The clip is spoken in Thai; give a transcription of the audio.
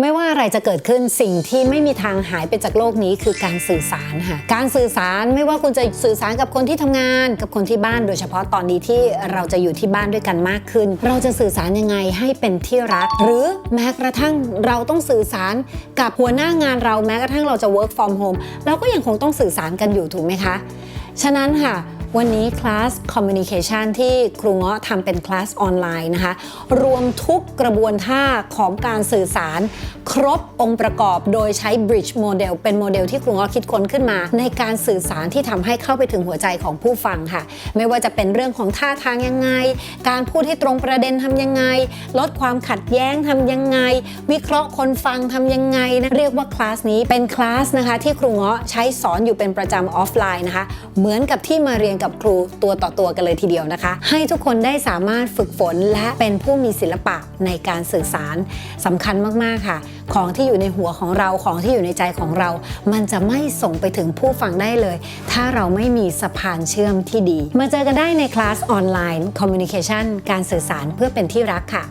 ไม่ว่าอะไรจะเกิดขึ้นสิ่งที่ไม่มีทางหายไปจากโลกนี้คือการสื่อสารค่ะ การสื่อสารไม่ว่าคุณจะสื่อสารกับคนที่ทำงาน กับคนที่บ้านโดยเฉพาะตอนนี้ที่เราจะอยู่ที่บ้านด้วยกันมากขึ้น เราจะสื่อสารยังไงให้เป็นที่รัก หรือแม้กระทั่งเราต้องสื่อสารกับหัวหน้างานเราแม้กระทั่งเราจะ work from home เราก็ยังคงต้องสื่อสารกันอยู่ถูกไหมคะ ฉะนั้นค่ะ วันนี้คลาส Communication ที่ครูเงาะทำเป็นคลาสออนไลน์นะคะ รวมทุกกระบวนท่าของการสื่อสาร ครบองค์ประกอบโดยใช้ Bridge Model เป็นโมเดลที่ครูเงาะคิดค้นขึ้นมา ในการสื่อสารที่ทำให้เข้าไปถึงหัวใจของผู้ฟังค่ะ ไม่ว่าจะเป็นเรื่องของท่าทางยังไง การพูดให้ตรงประเด็นทำยังไง ลดความขัดแย้งทำยังไง วิเคราะห์คนฟังทำยังไงนะเรียกว่าคลาสนี้เป็นคลาสนะคะที่ครูเงาะใช้สอนอยู่เป็นประจำออฟไลน์นะคะเหมือนกับที่มาเรียนกับครูตัวต่อตัวกันเลยทีเดียวนะคะ ให้ทุกคนได้สามารถฝึกฝนและเป็นผู้มีศิลปะในการสื่อสารสำคัญมากๆค่ะ ของที่อยู่ในหัวของเราของที่อยู่ในใจของเรา มันจะไม่ส่งไปถึงผู้ฟังได้เลย ถ้าเราไม่มีสะพานเชื่อมที่ดี มาเจอกันได้ในคลาสออนไลน์ Communication การสื่อสารเพื่อเป็นที่รักค่ะ